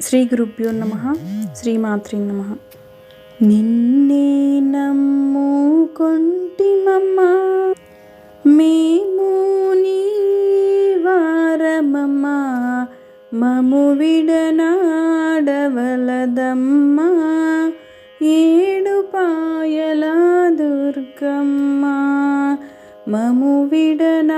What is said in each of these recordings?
శ్రీ గురుభ్యో నమ శ్రీమాత్రి నమ. నిన్నే నమ్ముకొంటిమమ్మ మేము నీ వారమమ్మ మము విడనాడవలదమ్మా ఏడు పాయల దుర్గమ్మ మము విడనాడవలదమ్మా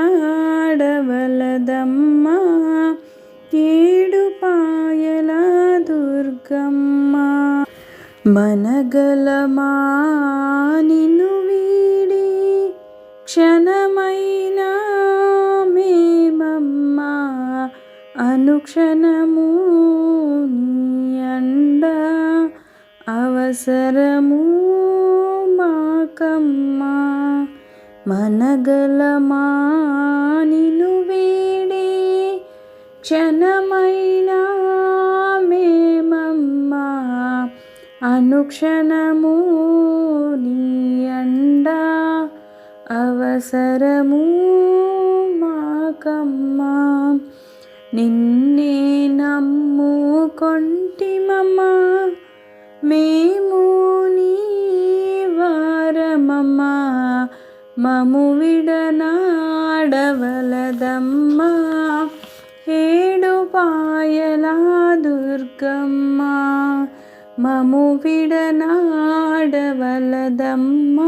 దుర్గమ్మ మనగలమా నిన్ను వీడి క్షణమైనా మేమమ్మా అనుక్షణము అండ అవసరము మాకమ్మా. మనగలమా నిన్ను వీడి క్షణమైనా అనుక్షణము నీ అండా అవసరము మాకమ్మా. నిన్నే నమ్ముకొంటిమమ్మా. మేము నీ వారమమ్మా. మము విడనాడవలదమ్మా. ఏడు పాయలా దుర్గమ్మా. మము విడనాడవలదమ్మ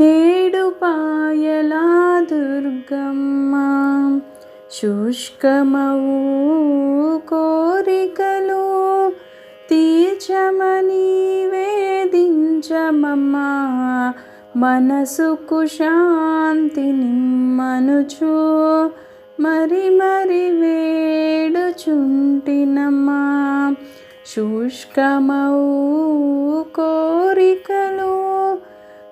ఏడుపాయలా దుర్గమ్మ. శుష్కమవు కోరికలు తీర్చమని వేదించమమ్మా మనసుకు శాంతి నిమ్మనుచు మరి మరి వేడుచుంటి శుష్కమౌ కోరికలు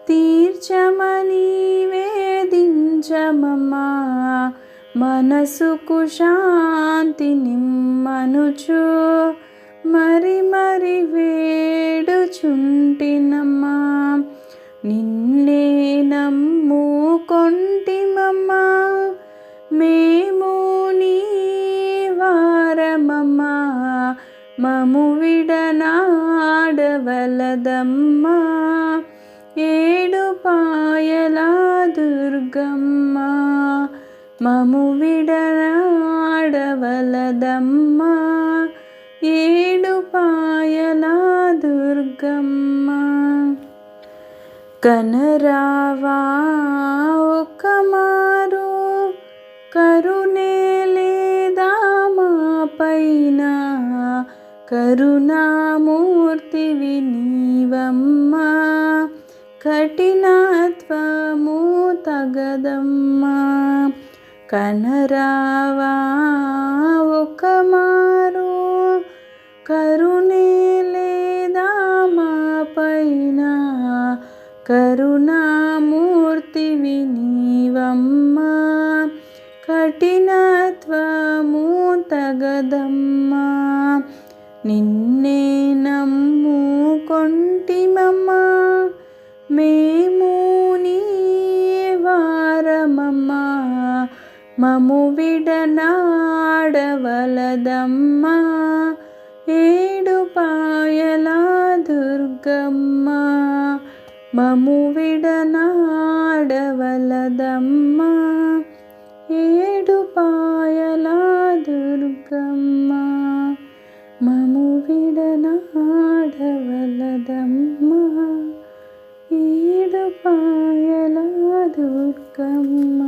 తీర్చమని వేదించమమ్మా మనసుకు శాంతి నిమ్మనుచు మరి మరి వేడుచుంటినమ్మ. మము విడనాడవలదమ్మా ఏడు పాయల దుర్గమ్మ. మము విడనాడవలదమ్మా ఏడు పాయల దుర్గమ్మ. కనరావా కరుణామూర్తి వినీవమ్మా కఠినత్వము తగదమ్మా. కనరావా ఒక మారు కరుణే లేదా మా పైన. కరుణామూర్తి వినీవమ్మా కఠినత్వము తగదమ్మా. మము విడనాడవలదమ్మా ఏడు పాయల దుర్గమ్మ మము విడనాడవలదమ్మా ఏడు పాయల దుర్గమ్మ మము విడనాడవలదమ్మా ఏడు పాయల దుర్గమ్మ